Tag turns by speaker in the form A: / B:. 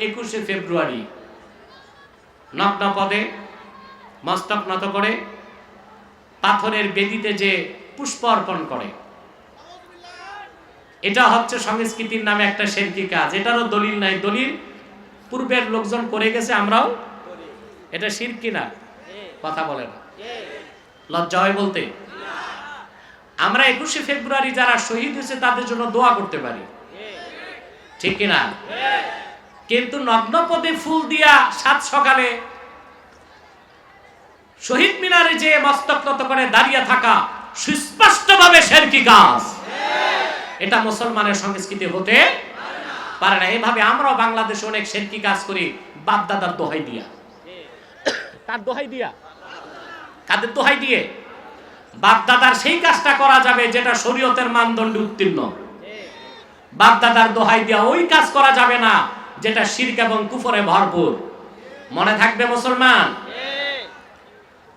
A: একুশে ফেব্রুয়ারি। নগ্ন পদে, মস্তক নত করে, পাথরের বেদিতে যে পুষ্প অর্পণ করে। এটা হচ্ছে সংস্কৃতির নামে একটা শেরকি কাজ। এটারও দলিল নাই। দলিল, পূর্বের লোকজন করে গেছে, আমরাও এটা শিরকি না। কথা বলে না। লজ্জা হয় বলতে? আমরা একুশে ফেব্রুয়ারি যারা শহীদ হয়েছে, তাদের জন্য দোয়া করতে পারি। ঠিক কিনা? কিন্তু নগ্ন পদে ফুল দিয়া সাত সকালে শহীদ মিনারে যে মস্তক নত করে দাঁড়িয়ে থাকা সুস্পষ্টভাবে শেরকি কাজ এটা মুসলমানের সংস্কৃতি হতে পারে না। এভাবে আমরাও বাংলাদেশে অনেক শেরকি কাজ করি বাপ দাদার দোহাই দিয়া। তার দোহাই দিয়া? কাদের দোহাই দিয়ে? বাপ দাদার সেই কাজটা করা যাবে যেটা শরীয়তের মানদণ্ডে উত্তীর্ণ। বাপ দাদার দোহাই দিয়া ওই কাজ করা যাবে না। যেটা শিরক এবং কুফরে ভরপুর। মনে থাকবে মুসলমান?